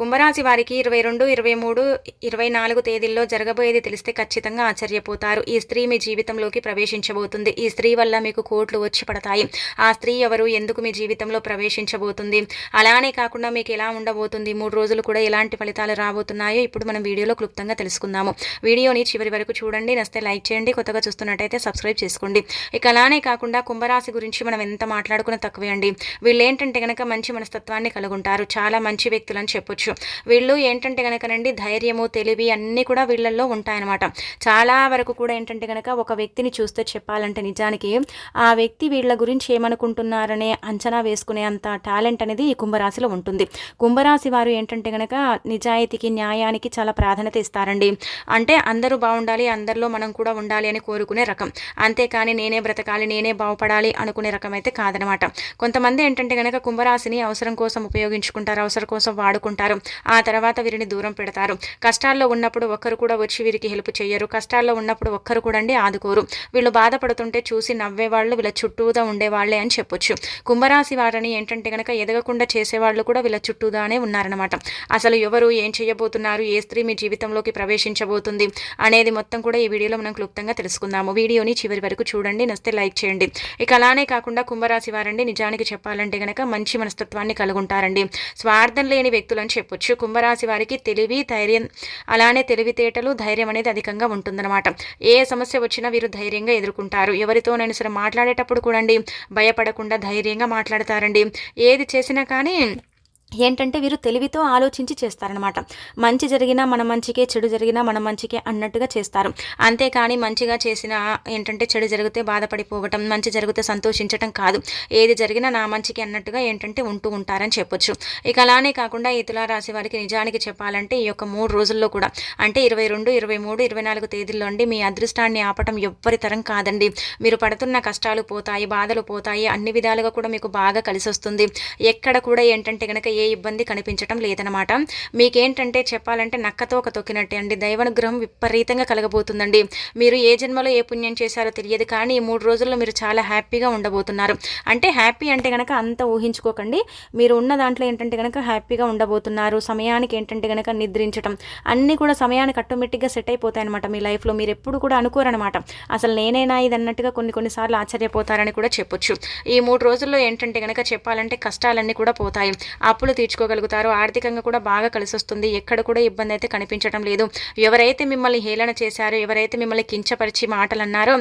కుంభరాశి వారికి ఇరవై రెండు ఇరవై మూడు ఇరవై నాలుగు తేదీల్లో జరగబోయేది తెలిస్తే ఖచ్చితంగా ఆశ్చర్యపోతారు. ఈ స్త్రీ మీ జీవితంలోకి ప్రవేశించబోతుంది. ఈ స్త్రీ వల్ల మీకు కోట్లు వచ్చి పడతాయి. ఆ స్త్రీ ఎవరు ఎందుకు మీ జీవితంలో ప్రవేశించబోతుంది? అలానే కాకుండా మీకు ఎలా ఉండబోతుంది? మూడు రోజులు కూడా ఎలాంటి ఫలితాలు రాబోతున్నాయో ఇప్పుడు మనం వీడియోలో క్లుప్తంగా తెలుసుకుందాము. వీడియోని చివరి వరకు చూడండి. నస్తే లైక్ చేయండి. కొత్తగా చూస్తున్నట్టయితే సబ్స్క్రైబ్ చేసుకోండి. ఇక అలానే కాకుండా కుంభరాశి గురించి మనం ఎంత మాట్లాడుకున్న తక్కువే అండి. వీళ్ళు ఏంటంటే గనక మంచి మనస్తత్వాన్ని కలుగుంటారు. చాలా మంచి వ్యక్తులు అని చెప్పొచ్చు వీళ్ళు ఏంటంటే కనుకనండి ధైర్యము తెలివి అన్నీ కూడా వీళ్ళల్లో ఉంటాయన్నమాట. చాలా వరకు కూడా ఏంటంటే కనుక ఒక వ్యక్తిని చూస్తే చెప్పాలంటే నిజానికి ఆ వ్యక్తి వీళ్ళ గురించి ఏమనుకుంటున్నారనే అంచనా వేసుకునే అంత టాలెంట్ అనేది ఈ కుంభరాశిలో ఉంటుంది. కుంభరాశి వారు ఏంటంటే కనుక నిజాయితీకి న్యాయానికి చాలా ప్రాధాన్యత ఇస్తారండి. అంటే అందరూ బాగుండాలి అందరిలో మనం కూడా ఉండాలి అని కోరుకునే రకం. అంతేకాని నేనే బ్రతకాలి నేనే బాగుపడాలి అనుకునే రకం అయితే కాదనమాట కొంతమంది ఏంటంటే కనుక కుంభరాశిని అవసరం కోసం ఉపయోగించుకుంటారు అవసరం కోసం వాడుకుంటారు. ఆ తర్వాత వీరిని దూరం పెడతారు. కష్టాల్లో ఉన్నప్పుడు ఒక్కరు కూడా వచ్చి వీరికి హెల్ప్ చేయరు కష్టాల్లో ఉన్నప్పుడు ఒక్కరు కూడా అండి ఆదుకోరు. వీళ్ళు బాధపడుతుంటే చూసి నవ్వేవాళ్ళు వీళ్ళ చుట్టూదా ఉండేవాళ్ళే అని చెప్పొచ్చు. కుంభరాశి వారిని ఏంటంటే కనుక ఎదగకుండా చేసేవాళ్ళు కూడా వీళ్ళ చుట్టూదానే ఉన్నారనమాట అసలు ఎవరు ఏం చేయబోతున్నారు ఏ స్త్రీ మీ జీవితంలోకి ప్రవేశించబోతుంది? అనేది మొత్తం కూడా ఈ వీడియోలో మనం క్లుప్తంగా తెలుసుకుందాము. వీడియోని చివరి వరకు చూడండి. నస్తే లైక్ చేయండి. ఇక అలానే కాకుండా కుంభరాశి వారండి నిజానికి చెప్పాలంటే కనుక మంచి మనస్తత్వాన్ని కలుగుంటారండి. స్వార్థం లేని వ్యక్తులని చెప్పొచ్చు కుంభరాశి వారికి తెలివి ధైర్యం అలానే తెలివితేటలు ధైర్యం అనేది అధికంగా ఉంటుందన్నమాట. ఏ సమస్య వచ్చినా వీరు ధైర్యంగా ఎదుర్కొంటారు. ఎవరితోనైనా సరే మాట్లాడేటప్పుడు కూడా భయపడకుండా ధైర్యంగా మాట్లాడతారండి. ఏది చేసినా కానీ ఏంటంటే వీరు తెలివితో ఆలోచించి చేస్తారనమాట మంచి జరిగినా మన మంచికే చెడు జరిగినా మన మంచికే అన్నట్టుగా చేస్తారు. అంతేకాని మంచిగా చేసిన ఏంటంటే చెడు జరిగితే బాధపడిపోవటం మంచి జరిగితే సంతోషించటం కాదు. ఏది జరిగినా నా మంచికి అన్నట్టుగా ఏంటంటే ఉంటూ ఉంటారని చెప్పొచ్చు. ఇక అలానే కాకుండా ఈ తులారాశి వారికి నిజానికి చెప్పాలంటే ఈ యొక్క మూడు రోజుల్లో కూడా అంటే ఇరవై రెండు ఇరవై మూడు ఇరవై నాలుగు తేదీల్లో అండి మీ అదృష్టాన్ని ఆపటం ఎవ్వరి తరం కాదండి. మీరు పడుతున్న కష్టాలు పోతాయి బాధలు పోతాయి అన్ని విధాలుగా కూడా మీకు బాగా కలిసి వస్తుంది ఎక్కడ కూడా ఏంటంటే కనుక ఏ ఇబ్బంది కనిపించటం లేదనమాట మీకేంటంటే చెప్పాలంటే నక్కతో ఒక తొక్కినట్టే అండి. దైవానుగ్రహం విపరీతంగా కలగబోతుందండి. మీరు ఏ జన్మలో ఏ పుణ్యం చేశారో తెలియదు కానీ ఈ మూడు రోజుల్లో మీరు చాలా హ్యాపీగా ఉండబోతున్నారు. అంటే హ్యాపీ అంటే కనుక అంత ఊహించుకోకండి. మీరు ఉన్న దాంట్లో ఏంటంటే కనుక హ్యాపీగా ఉండబోతున్నారు. సమయానికి ఏంటంటే కనుక నిద్రించడం అన్నీ కూడా సమయానికి ఆటోమేటిక్గా సెట్ అయిపోతాయి అనమాట మీ లైఫ్లో. మీరు ఎప్పుడు కూడా అనుకోరనమాట అసలు నేనేనా ఇది అన్నట్టుగా కొన్ని కొన్నిసార్లు ఆశ్చర్యపోతారని కూడా చెప్పొచ్చు. ఈ మూడు రోజుల్లో ఏంటంటే కనుక చెప్పాలంటే కష్టాలన్నీ కూడా పోతాయి. అప్పులు తీర్చుకోగలుగుతారు ఆర్థికంగా కూడా బాగా కలిసి వస్తుంది ఎక్కడ కూడా ఇబ్బంది అయితే కనిపించడం లేదు. ఎవరైతే మిమ్మల్ని హేళన చేశారో ఎవరైతే మిమ్మల్ని కించపరిచి మాటలు అన్నారో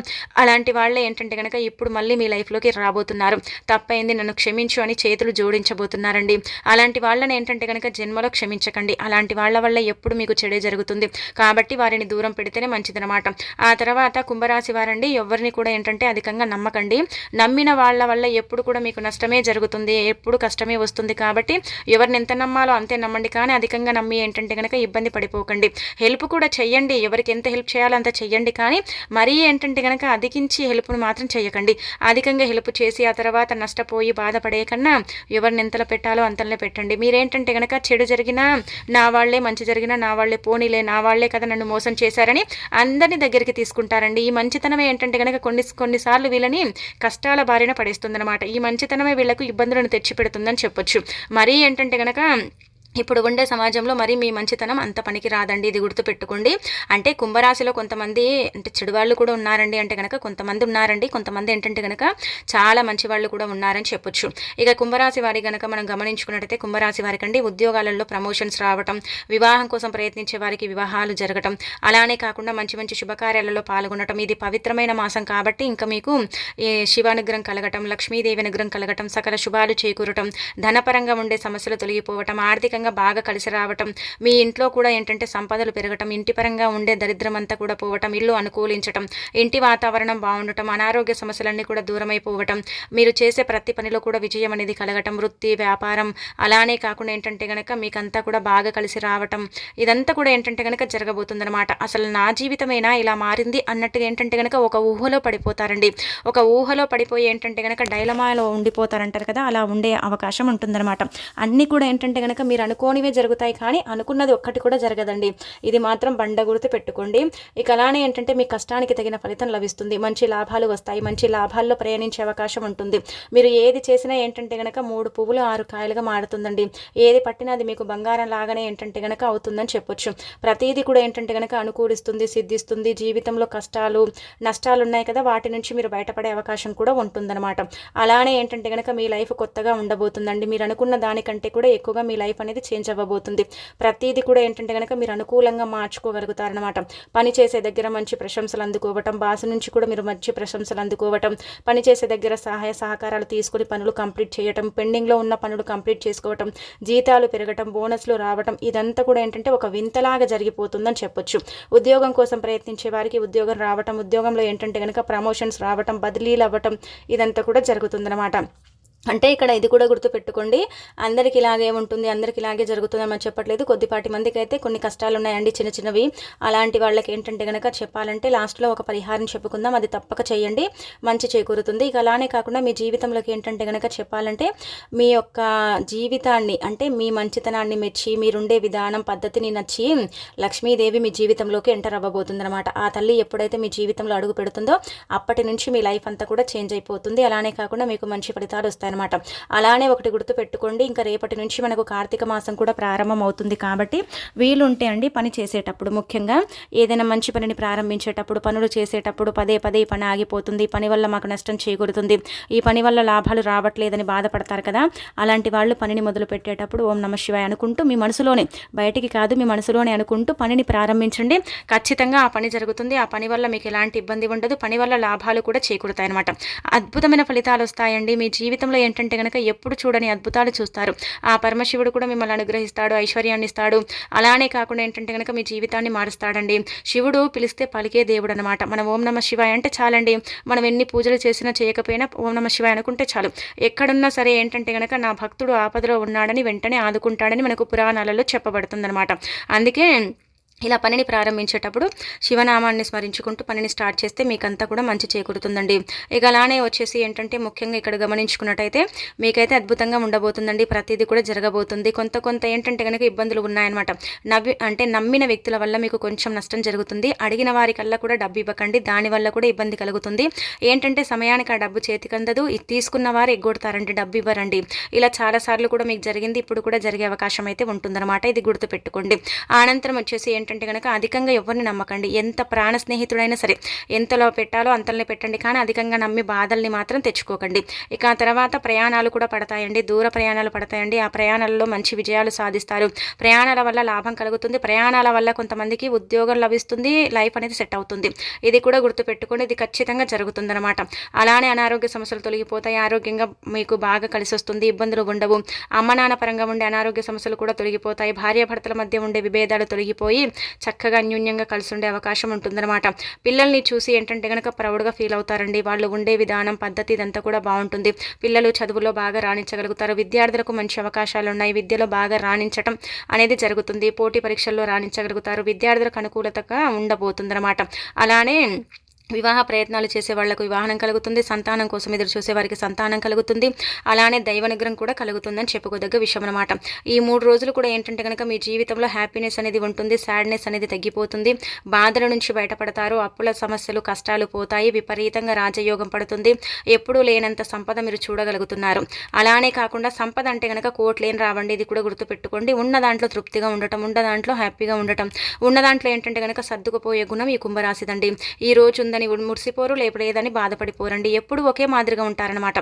అలాంటి వాళ్ళే ఏంటంటే కనుక ఇప్పుడు మళ్ళీ మీ లైఫ్లోకి రాబోతున్నారు. తప్పైంది నన్ను క్షమించు అని చేతులు జోడించబోతున్నారండి. అలాంటి వాళ్ళని ఏంటంటే కనుక జన్మలో క్షమించకండి. అలాంటి వాళ్ళ వల్ల ఎప్పుడు మీకు చెడే జరుగుతుంది. కాబట్టి వారిని దూరం పెడితేనే మంచిదనమాట ఆ తర్వాత కుంభరాశి వారండి ఎవరిని కూడా ఏంటంటే అధికంగా నమ్మకండి. నమ్మిన వాళ్ళ వల్ల ఎప్పుడు కూడా మీకు నష్టమే జరుగుతుంది. ఎప్పుడు కష్టమే వస్తుంది కాబట్టి ఎవరిని ఎంత నమ్మాలో అంతే నమ్మండి. కానీ అధికంగా నమ్మి ఏంటంటే కనుక ఇబ్బంది పడిపోకండి. హెల్ప్ కూడా చెయ్యండి. ఎవరికి ఎంత హెల్ప్ చేయాలో అంత చెయ్యండి. కానీ మరీ ఏంటంటే కనుక అధికించి హెల్ప్ను మాత్రం చేయకండి అధికంగా హెల్ప్ చేసి ఆ తర్వాత నష్టపోయి బాధపడే కన్నా ఎవరిని ఎంతలో పెట్టాలో అంతలో పెట్టండి. మీరేంటంటే కనుక చెడు జరిగినా నా వాళ్ళే మంచి జరిగినా నా వాళ్ళే పోనీలే నా వాళ్ళే కదా నన్ను మోసం చేశారని అందరినీ దగ్గరికి తీసుకుంటారండి. ఈ మంచితనమే ఏంటంటే కనుక కొన్ని కొన్నిసార్లు వీళ్ళని కష్టాల బారిన పడేస్తుందన్నమాట. ఈ మంచితనమే వీళ్ళకు ఇబ్బందులను తెచ్చిపెడుతుందని చెప్పొచ్చు. మరీ ఏంటంటే కనుక ఇప్పుడు ఉండే సమాజంలో మరి మీ మంచితనం అంత పనికి రాదండి ఇది గుర్తుపెట్టుకోండి. అంటే కుంభరాశిలో కొంతమంది అంటే చెడువాళ్ళు కూడా ఉన్నారండి అంటే కనుక కొంతమంది ఉన్నారండి. కొంతమంది ఏంటంటే కనుక చాలా మంచి వాళ్ళు కూడా ఉన్నారని చెప్పొచ్చు. ఇక కుంభరాశి వారి కనుక మనం గమనించుకున్నట్టయితే కుంభరాశి వారికి అండి ఉద్యోగాలలో ప్రమోషన్స్ రావటం వివాహం కోసం ప్రయత్నించే వారికి వివాహాలు జరగటం అలానే కాకుండా మంచి మంచి శుభకార్యాలలో పాల్గొనటం. ఇది పవిత్రమైన మాసం కాబట్టి ఇంకా మీకు ఈ శివానుగ్రహం కలగటం లక్ష్మీదేవి అనుగ్రహం కలగటం సకల శుభాలు చేకూరటం ధనపరంగా ఉండే సమస్యలు తొలగిపోవటం ఆర్థికంగా ఆర్థికంగా బాగా కలిసి రావటం మీ ఇంట్లో కూడా ఏంటంటే సంపదలు పెరగటం ఇంటి పరంగా ఉండే దరిద్రం అంతా కూడా పోవటం ఇల్లు అనుకూలించటం ఇంటి వాతావరణం బాగుండటం అనారోగ్య సమస్యలన్నీ కూడా దూరమైపోవటం మీరు చేసే ప్రతి పనిలో కూడా విజయం అనేది కలగటం వృత్తి వ్యాపారం అలానే కాకుండా ఏంటంటే కనుక మీకంతా కూడా బాగా కలిసి రావటం ఇదంతా కూడా ఏంటంటే కనుక జరగబోతుందన్నమాట. అసలు నా జీవితమేనా ఇలా మారింది అన్నట్టుగా ఏంటంటే కనుక ఒక ఊహలో పడిపోతారండి. ఒక ఊహలో పడిపోయి ఏంటంటే కనుక డైలమాలో ఉండిపోతారంటారు కదా అలా ఉండే అవకాశం ఉంటుందన్నమాట. అన్నీ కూడా ఏంటంటే కనుక మీరు అనుకోనివే జరుగుతాయి కానీ అనుకున్నది ఒక్కటి కూడా జరగదండి. ఇది మాత్రం బండ గుర్తు పెట్టుకోండి. ఇక అలానే ఏంటంటే మీ కష్టానికి తగిన ఫలితం లభిస్తుంది. మంచి లాభాలు వస్తాయి. మంచి లాభాల్లో ప్రయాణించే అవకాశం ఉంటుంది. మీరు ఏది చేసినా ఏంటంటే గనక మూడు పువ్వులు ఆరు కాయలుగా మారుతుందండి. ఏది పట్టినా అది మీకు బంగారం లాగానే ఏంటంటే గనక అవుతుందని చెప్పొచ్చు. ప్రతిదీ కూడా ఏంటంటే గనక అనుకూలిస్తుంది సిద్ధిస్తుంది. జీవితంలో కష్టాలు నష్టాలు ఉన్నాయి కదా వాటి నుంచి మీరు బయటపడే అవకాశం కూడా ఉంటుందన్నమాట. అలానే ఏంటంటే గనక మీ లైఫ్ కొత్తగా ఉండబోతుందండి. మీరు అనుకున్న దానికంటే కూడా ఎక్కువగా మీ లైఫ్ అనేది చేంజ్ అవ్వబోతుంది. ప్రతిదీ కూడా ఏంటంటే కనుక మీరు అనుకూలంగా మార్చుకోగలుగుతారనమాట పని చేసే దగ్గర మంచి ప్రశంసలు అందుకోవటం బాసు నుంచి కూడా మీరు మంచి ప్రశంసలు అందుకోవటం పని చేసే దగ్గర సహాయ సహకారాలు తీసుకుని పనులు కంప్లీట్ చేయటం పెండింగ్లో ఉన్న పనులు కంప్లీట్ చేసుకోవటం జీతాలు పెరగటం బోనస్లు రావటం ఇదంతా కూడా ఏంటంటే ఒక వింతలాగా జరిగిపోతుందని చెప్పొచ్చు. ఉద్యోగం కోసం ప్రయత్నించే వారికి ఉద్యోగం రావటం ఉద్యోగంలో ఏంటంటే కనుక ప్రమోషన్స్ రావటం బదిలీలు అవ్వటం ఇదంతా కూడా జరుగుతుందన్నమాట. అంటే ఇక్కడ ఇది కూడా గుర్తుపెట్టుకోండి. అందరికి ఇలాగే ఉంటుంది అందరికి ఇలాగే జరుగుతుందని అని చెప్పట్లేదు. కొద్దిపాటి మందికి అయితే కొన్ని కష్టాలు ఉన్నాయండి చిన్న చిన్నవి. అలాంటి వాళ్ళకి ఏంటంటే కనుక చెప్పాలంటే లాస్ట్లో ఒక పరిహారం చెప్పుకుందాం అది తప్పక చేయండి. మంచి చేకూరుతుంది. ఇక అలానే కాకుండా మీ జీవితంలోకి ఏంటంటే కనుక చెప్పాలంటే మీ యొక్క జీవితాన్ని అంటే మీ మంచితనాన్ని మెచ్చి మీరుండే విధానం పద్ధతిని నచ్చి లక్ష్మీదేవి మీ జీవితంలోకి ఎంటర్ అవ్వబోతుందన్నమాట. ఆ తల్లి ఎప్పుడైతే మీ జీవితంలో అడుగు పెడుతుందో అప్పటి నుంచి మీ లైఫ్ అంతా కూడా చేంజ్ అయిపోతుంది. అలానే కాకుండా మీకు మంచి ఫలితాలు వస్తాయి. అనమాట అలానే ఒకటి గుర్తు పెట్టుకోండి ఇంకా రేపటి నుంచి మనకు కార్తీక మాసం కూడా ప్రారంభం అవుతుంది కాబట్టి వీలుంటే అండి పని చేసేటప్పుడు ముఖ్యంగా ఏదైనా మంచి పనిని ప్రారంభించేటప్పుడు పనులు చేసేటప్పుడు పదే పదే పని ఆగిపోతుంది పని వల్ల మాకు నష్టం చేకూరుతుంది ఈ పని వల్ల లాభాలు రావట్లేదని బాధపడతారు కదా అలాంటి వాళ్ళు పనిని మొదలు పెట్టేటప్పుడు ఓం నమ శివాయ అనుకుంటూ మీ మనసులోనే బయటికి కాదు మీ మనసులోనే అనుకుంటూ పనిని ప్రారంభించండి. ఖచ్చితంగా ఆ పని జరుగుతుంది ఆ పని వల్ల మీకు ఎలాంటి ఇబ్బంది ఉండదు పని వల్ల లాభాలు కూడా చేకూరుతాయనమాట అద్భుతమైన ఫలితాలు వస్తాయండి. మీ జీవితంలో ఏంటంటే కనుక ఎప్పుడు చూడని అద్భుతాలు చూస్తారు. ఆ పరమశివుడు కూడా మిమ్మల్ని అనుగ్రహిస్తాడు ఐశ్వర్యాన్ని ఇస్తాడు అలానే కాకుండా ఏంటంటే కనుక మీ జీవితాన్ని మారుస్తాడండి. శివుడు పిలిస్తే పలికే దేవుడు అనమాట మనం ఓం నమ శివాయ అంటే చాలండి. మనం ఎన్ని పూజలు చేసినా చేయకపోయినా ఓం నమ శివాయ అనుకుంటే చాలు. ఎక్కడున్నా సరే ఏంటంటే కనుక నా భక్తుడు ఆపదలో ఉన్నాడని వెంటనే ఆదుకుంటాడని మనకు పురాణాలలో చెప్పబడుతుందన్నమాట. అందుకే ఇలా పనిని ప్రారంభించేటప్పుడు శివనామాన్ని స్మరించుకుంటూ పనిని స్టార్ట్ చేస్తే మీకంతా కూడా మంచి చేకూరుతుందండి. ఇక అలానే వచ్చేసి ఏంటంటే ముఖ్యంగా ఇక్కడ గమనించుకున్నట్టయితే మీకైతే అద్భుతంగా ఉండబోతుందండి. ప్రతిదీ కూడా జరగబోతుంది. కొంత కొంత ఏంటంటే కనుక ఇబ్బందులు ఉన్నాయన్నమాట. నవ్వి అంటే నమ్మిన వ్యక్తుల వల్ల మీకు కొంచెం నష్టం జరుగుతుంది. అడిగిన వారికల్లా కూడా డబ్బు ఇవ్వకండి. దానివల్ల కూడా ఇబ్బంది కలుగుతుంది. ఏంటంటే సమయానికి ఆ డబ్బు చేతికి అందదు. తీసుకున్న వారు ఎగ్గొడతారండి. డబ్బు ఇవ్వరండి. ఇలా చాలాసార్లు కూడా మీకు జరిగింది. ఇప్పుడు కూడా జరిగే అవకాశం అయితే ఉంటుందన్నమాట. ఇది గుర్తుపెట్టుకోండి. అనంతరం వచ్చేసి ఏంటి ఏంటంటే కనుక అధికంగా ఎవరిని నమ్మకండి. ఎంత ప్రాణ స్నేహితుడైనా సరే ఎంతలో పెట్టాలో అంతలోనే పెట్టండి. కానీ అధికంగా నమ్మి బాధల్ని మాత్రం తెచ్చుకోకండి. ఇక ఆ తర్వాత ప్రయాణాలు కూడా పడతాయండి. దూర ప్రయాణాలు పడతాయండి. ఆ ప్రయాణాలలో మంచి విజయాలు సాధిస్తారు. ప్రయాణాల వల్ల లాభం కలుగుతుంది. ప్రయాణాల వల్ల కొంతమందికి ఉద్యోగం లభిస్తుంది. లైఫ్ అనేది సెట్ అవుతుంది. ఇది కూడా గుర్తుపెట్టుకోండి. ఇది ఖచ్చితంగా జరుగుతుందనమాట అలానే అనారోగ్య సమస్యలు తొలగిపోతాయి. ఆరోగ్యంగా మీకు బాగా కలిసి వస్తుంది. ఇబ్బందులు ఉండవు. అమ్మ నాన్న పరంగా ఉండే అనారోగ్య సమస్యలు కూడా తొలగిపోతాయి. భార్యాభర్తల మధ్య ఉండే విభేదాలు తొలగిపోయి చక్కగా అన్యూన్యంగా కలిసి ఉండే అవకాశం ఉంటుందన్నమాట. పిల్లల్ని చూసి ఏంటంటే కనుక ప్రౌడ్గా ఫీల్ అవుతారండి. వాళ్ళు ఉండే విధానం పద్ధతి ఇదంతా కూడా బాగుంటుంది. పిల్లలు చదువులో బాగా రాణించగలుగుతారు. విద్యార్థులకు మంచి అవకాశాలు ఉన్నాయి విద్యలో బాగా రాణించటం అనేది జరుగుతుంది. పోటీ పరీక్షల్లో రాణించగలుగుతారు. విద్యార్థులకు అనుకూలతగా ఉండబోతుందన్నమాట. అలానే వివాహ ప్రయత్నాలు చేసే వాళ్ళకు వివాహం కలుగుతుంది. సంతానం కోసం ఎదురు చూసే వారికి సంతానం కలుగుతుంది. అలానే దైవ నిగ్రహం కూడా కలుగుతుందని చెప్పుకోదగ్గ విషయం అనమాట ఈ మూడు రోజులు కూడా ఏంటంటే కనుక మీ జీవితంలో హ్యాపీనెస్ అనేది ఉంటుంది. సాడ్నెస్ అనేది తగ్గిపోతుంది. బాధల నుంచి బయటపడతారు. అప్పుల సమస్యలు కష్టాలు పోతాయి. విపరీతంగా రాజయోగం పడుతుంది. ఎప్పుడూ లేనంత సంపద మీరు చూడగలుగుతున్నారు. అలానే కాకుండా సంపద అంటే కనుక కోట్లేని రావండి. ఇది కూడా గుర్తుపెట్టుకోండి. ఉన్న దాంట్లో తృప్తిగా ఉండటం ఉన్న దాంట్లో హ్యాపీగా ఉండటం. ఉన్న దాంట్లో ఏంటంటే కనుక సర్దుకుపోయే గుణం ఈ కుంభరాశిదండి. ఈ రోజు ఉందని మురిసిపోరు లేకపోతే ఏదని బాధపడిపోరండి. ఎప్పుడు ఒకే మాదిరిగా ఉంటారనమాట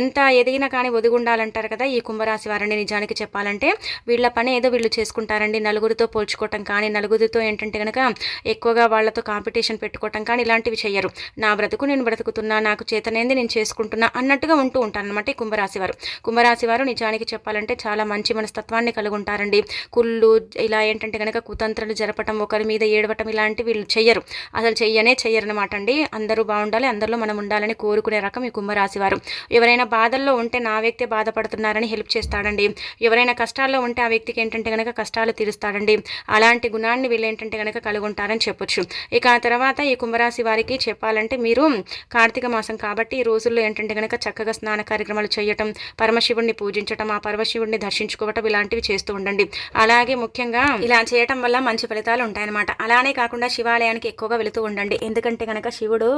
ఎంత ఎదిగినా కానీ ఒదిగుండాలంటారు కదా ఈ కుంభరాశి వారిని నిజానికి చెప్పాలంటే. వీళ్ళ పని ఏదో వీళ్ళు చేసుకుంటారండి. నలుగురితో పోల్చుకోవటం కానీ నలుగురితో ఏంటంటే కనుక ఎక్కువగా వాళ్ళతో కాంపిటీషన్ పెట్టుకోవటం కానీ ఇలాంటివి చేయరు నా బ్రతుకు నేను బ్రతుకుతున్నా నాకు చేతనేది నేను చేసుకుంటున్నా అన్నట్టుగా ఉంటూ ఉంటారనమాట ఈ కుంభరాశి వారు. కుంభరాశి వారు నిజానికి చెప్పాలంటే చాలా మంచి మనస్తత్వాన్ని కలిగి ఉంటారండి కుళ్ళు ఇలా ఏంటంటే కనుక కుతంత్రాలు జరపటం ఒకరి మీద ఏడవటం ఇలాంటివి వీళ్ళు చెయ్యరు. అసలు చెయ్యనే చెయ్యరు అనమాట అండి అందరూ బాగుండాలి అందరిలో మనం ఉండాలని కోరుకునే రకం ఈ కుంభరాశి వారు ఎవరైనా బాధల్లో ఉంటే నా వ్యక్తి బాధపడుతున్నారని హెల్ప్ చేస్తాడండి. ఎవరైనా కష్టాల్లో ఉంటే ఆ వ్యక్తికి ఏంటంటే కనుక కష్టాలు తీరుస్తాడండి. అలాంటి గుణాన్ని వీళ్ళు ఏంటంటే కనుక కలుగుంటారని చెప్పొచ్చు. ఇక ఆ తర్వాత ఈ కుంభరాశి వారికి చెప్పాలంటే మీరు కార్తీక మాసం కాబట్టి ఈ రోజుల్లో ఏంటంటే కనుక చక్కగా స్నాన కార్యక్రమాలు చేయటం పరమశివుడిని పూజించటం ఆ పరమశివుడిని దర్శించుకోవటం ఇలాంటివి చేస్తూ ఉండండి. అలాగే ముఖ్యంగా ఇలా చేయటం వల్ల మంచి ఫలితాలు ఉంటాయన్నమాట. అలానే కాకుండా శివాలయానికి ఎక్కువగా వెళుతూ ఉండండి. ఎందుకంటే కనుక శివుడు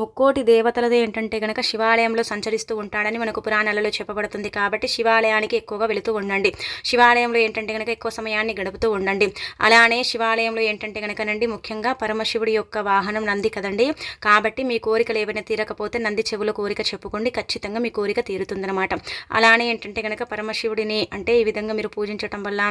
ముక్కోటి దేవతలది ఏంటంటే కనుక శివాలయంలో సంచరిస్తూ ఉంటాడని మనకు పురాణాలలో చెప్పబడుతుంది కాబట్టి శివాలయానికి ఎక్కువగా వెళుతూ ఉండండి. శివాలయంలో ఏంటంటే కనుక ఎక్కువ సమయాన్ని గడుపుతూ ఉండండి. అలానే శివాలయంలో ఏంటంటే కనుకనండి ముఖ్యంగా పరమశివుడి యొక్క వాహనం నంది కదండి. కాబట్టి మీ కోరికలు ఏవైనా తీరకపోతే నంది చెవుల కోరిక చెప్పుకోండి. ఖచ్చితంగా మీ కోరిక తీరుతుందనమాట అలానే ఏంటంటే కనుక పరమశివుడిని అంటే ఈ విధంగా మీరు పూజించటం వల్ల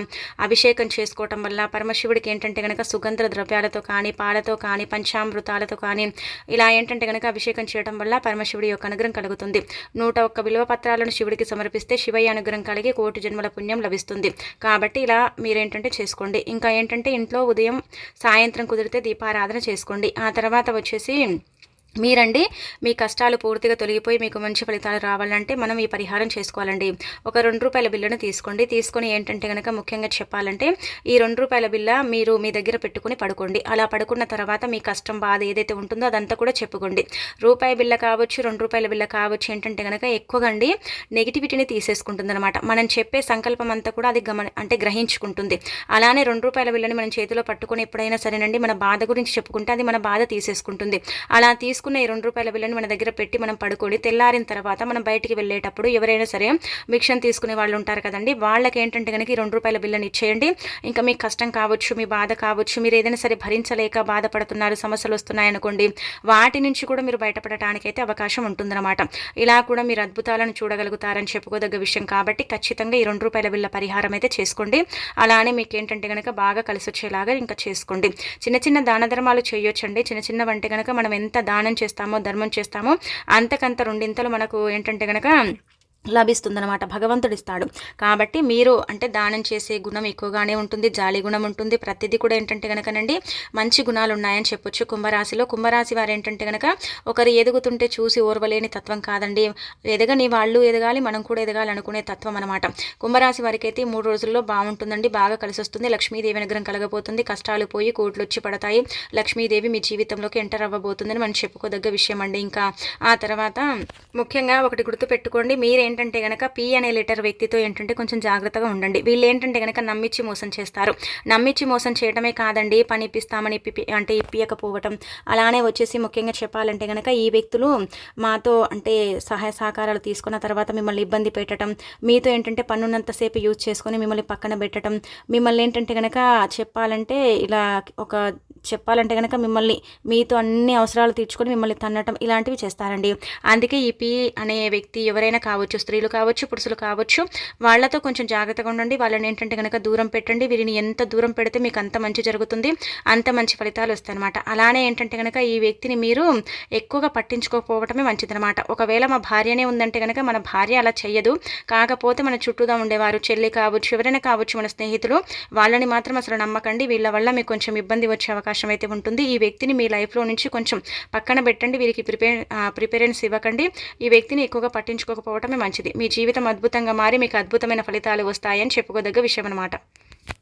అభిషేకం చేసుకోవటం వల్ల పరమశివుడికి ఏంటంటే కనుక సుగంధ ద్రవ్యాలతో కానీ పాలతో కానీ పంచామృతాలతో కానీ ఇలా ఏంటంటే కనుక అభిషేకం చేయడం వల్ల పరమశివుడి యొక్క అనుగ్రహం కలుగుతుంది. నూట ఒక్క విలువ పత్రాలను శివుడికి సమర్పిస్తే శివయ్య అనుగ్రహం కలిగి కోటి జన్మల పుణ్యం లభిస్తుంది. కాబట్టి ఇలా మీరేంటంటే చేసుకోండి. ఇంకా ఏంటంటే ఇంట్లో ఉదయం సాయంత్రం కుదిరితే దీపారాధన చేసుకోండి. ఆ తర్వాత వచ్చేసి మీరండి మీ కష్టాలు పూర్తిగా తొలగిపోయి మీకు మంచి ఫలితాలు రావాలంటే మనం ఈ పరిహారం చేసుకోవాలండి. ఒక రెండు రూపాయల బిల్లును తీసుకోండి. తీసుకొని ఏంటంటే కనుక ముఖ్యంగా చెప్పాలంటే ఈ రెండు రూపాయల బిల్ల మీరు మీ దగ్గర పెట్టుకుని పడుకోండి. అలా పడుకున్న తర్వాత మీ కష్టం బాధ ఏదైతే ఉంటుందో అదంతా కూడా చెప్పుకోండి. రూపాయి బిల్ల కావచ్చు రెండు రూపాయల బిల్ల కావచ్చు ఏంటంటే కనుక ఎక్కువగా అండి నెగిటివిటీని తీసేసుకుంటుందనమాట మనం చెప్పే సంకల్పం అంతా కూడా అది గమన అంటే గ్రహించుకుంటుంది. అలానే రెండు రూపాయల బిల్లని మనం చేతిలో పట్టుకొని ఎప్పుడైనా సరేనండి మన బాధ గురించి చెప్పుకుంటే అది మన బాధ తీసేసుకుంటుంది. అలా తీసుకు తీసుకున్న ఈ రెండు రూపాయల బిల్లని మన దగ్గర పెట్టి మనం పడుకొని తెల్లారిన తర్వాత మనం బయటికి వెళ్ళేటప్పుడు ఎవరైనా సరే భిక్షను తీసుకునే వాళ్ళు ఉంటారు కదండి. వాళ్ళకి ఏంటంటే కనుక ఈ రెండు రూపాయల బిల్లని ఇచ్చేయండి. ఇంకా మీకు కష్టం కావచ్చు మీ బాధ కావచ్చు మీరు ఏదైనా సరే భరించలేక బాధపడుతున్నారు సమస్యలు వస్తున్నాయనుకోండి వాటి నుంచి కూడా మీరు బయటపడటానికి అయితే అవకాశం ఉంటుందన్నమాట. ఇలా కూడా మీరు అద్భుతాలను చూడగలుగుతారని చెప్పుకోదగ్గ విషయం కాబట్టి ఖచ్చితంగా ఈ రెండు రూపాయల బిల్ల పరిహారం అయితే చేసుకోండి. అలానే మీకు ఏంటంటే కనుక బాగా కలిసి వచ్చేలాగా ఇంకా చేసుకోండి. చిన్న చిన్న దాన ధర్మాలు చేయొచ్చండి. చిన్న చిన్న వంటి కనుక మనం ఎంత దానం దానం చేస్తామో ధర్మం చేస్తామో అంతకంత రెండింతలు మనకు ఏంటంటే కనుక లభిస్తుందనమాట భగవంతుడు ఇస్తాడు కాబట్టి మీరు అంటే దానం చేసే గుణం ఎక్కువగానే ఉంటుంది జాలి గుణం ఉంటుంది. ప్రతిదీ కూడా ఏంటంటే కనుకనండి మంచి గుణాలు ఉన్నాయని చెప్పొచ్చు. కుంభరాశిలో కుంభరాశి వారు ఏంటంటే కనుక ఒకరు ఎదుగుతుంటే చూసి ఓర్వలేని తత్వం కాదండి. ఎదగని వాళ్ళు ఎదగాలి మనం కూడా ఎదగాలి అనుకునే తత్వం అనమాట కుంభరాశి వారికి అయితే మూడు రోజుల్లో బాగుంటుందండి. బాగా కలిసి వస్తుంది లక్ష్మీదేవి అనుగ్రహం కలగబోతుంది. కష్టాలు పోయి కోట్లు వచ్చి పడతాయి. లక్ష్మీదేవి మీ జీవితంలోకి ఎంటర్ అవ్వబోతుందని మనం చెప్పుకోదగ్గ విషయం అండి ఇంకా ఆ తర్వాత ముఖ్యంగా ఒకటి గుర్తు పెట్టుకోండి మీరేం ఏంటంటే కనుక పి అనే లెటర్ వ్యక్తితో ఏంటంటే కొంచెం జాగ్రత్తగా ఉండండి. వీళ్ళు ఏంటంటే కనుక నమ్మిచ్చి మోసం చేస్తారు. నమ్మిచ్చి మోసం చేయడమే కాదండి. పని ఇప్పిస్తామని ఇప్పి అంటే ఇప్పియకపోవటం. అలానే వచ్చేసి ముఖ్యంగా చెప్పాలంటే కనుక ఈ వ్యక్తులు మాతో అంటే సహాయ సహకారాలు తీసుకున్న తర్వాత మిమ్మల్ని ఇబ్బంది పెట్టడం మీతో ఏంటంటే పన్నున్నంతసేపు యూజ్ చేసుకొని మిమ్మల్ని పక్కన పెట్టడం మిమ్మల్ని ఏంటంటే కనుక చెప్పాలంటే ఇలా ఒక చెప్పాలంటే కనుక మిమ్మల్ని మీతో అన్ని అవసరాలు తీర్చుకొని మిమ్మల్ని తన్నటం ఇలాంటివి చేస్తారండి. అందుకే ఈ పి అనే వ్యక్తి ఎవరైనా కావచ్చు స్త్రీలు కావచ్చు పురుషులు కావచ్చు వాళ్ళతో కొంచెం జాగ్రత్తగా ఉండండి. వాళ్ళని ఏంటంటే కనుక దూరం పెట్టండి. వీరిని ఎంత దూరం పెడితే మీకు అంత మంచి జరుగుతుంది అంత మంచి ఫలితాలు వస్తాయన్నమాట. అలానే ఏంటంటే కనుక ఈ వ్యక్తిని మీరు ఎక్కువగా పట్టించుకోకపోవటమే మంచిదనమాట ఒకవేళ మా భార్యనే ఉందంటే కనుక మన భార్య అలా చెయ్యదు. కాకపోతే మన చుట్టూదా ఉండేవారు చెల్లి కావచ్చు ఎవరైనా కావచ్చు మన స్నేహితులు వాళ్ళని మాత్రం అసలు నమ్మకండి. వీళ్ళ వల్ల మీకు కొంచెం ఇబ్బంది వచ్చే అవకాశం అయితే ఉంటుంది. ఈ వ్యక్తిని మీ లైఫ్లో నుంచి కొంచెం పక్కన పెట్టండి. వీరికి ప్రిపేర్ ప్రిపేరెన్స్ ఇవ్వకండి. ఈ వ్యక్తిని ఎక్కువగా పట్టించుకోకపోవటమే మంచిది. మీ జీవితం అద్భుతంగా మారి మీకు అద్భుతమైన ఫలితాలు వస్తాయని చెప్పుకోదగ్గ విషయం అనమాట